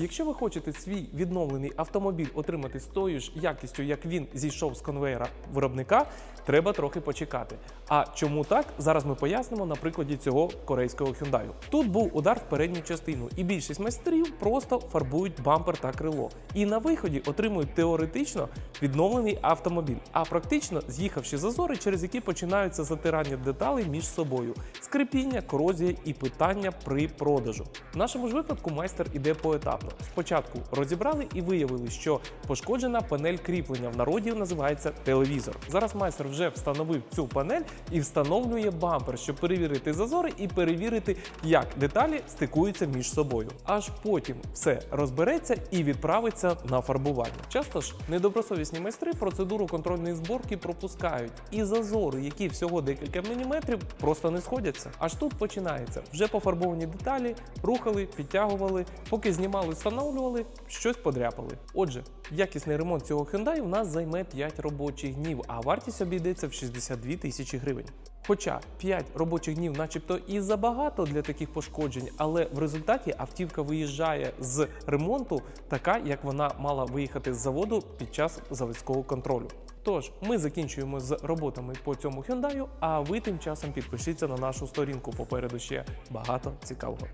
Якщо ви хочете свій відновлений автомобіль отримати з тою ж якістю, як він зійшов з конвейера виробника, треба трохи почекати. А чому так? Зараз ми пояснимо на прикладі цього корейського Hyundai. Тут був удар в передню частину, і більшість майстрів просто фарбують бампер та крило. І на виході отримують теоретично відновлений автомобіль, а практично з'їхавши зазори, через які починаються затирання деталей між собою, скрипіння, корозія і питання при продажу. В нашому ж випадку майстер іде поетапно. Спочатку розібрали і виявили, що пошкоджена панель кріплення в народі називається телевізор. Зараз майстер вже встановив цю панель і встановлює бампер, щоб перевірити зазори і перевірити, як деталі стикуються між собою. Аж потім все розбереться і відправиться на фарбування. Часто ж недобросовісні майстри процедуру контрольної зборки пропускають, і зазори, які всього декілька міліметрів, просто не сходяться. Аж тут починається вже пофарбовані деталі, рухали, підтягували, поки знімали, встановлювали, щось подряпали. Отже, якісний ремонт цього Hyundai у нас займе 5 робочих днів, а вартість обійдеться в 62 тисячі гривень. Хоча 5 робочих днів, начебто, і забагато для таких пошкоджень, але в результаті автівка виїжджає з ремонту така, як вона мала виїхати з заводу під час заводського контролю. Тож ми закінчуємо з роботами по цьому Hyundai, а ви тим часом підпишіться на нашу сторінку. Попереду ще багато цікавого.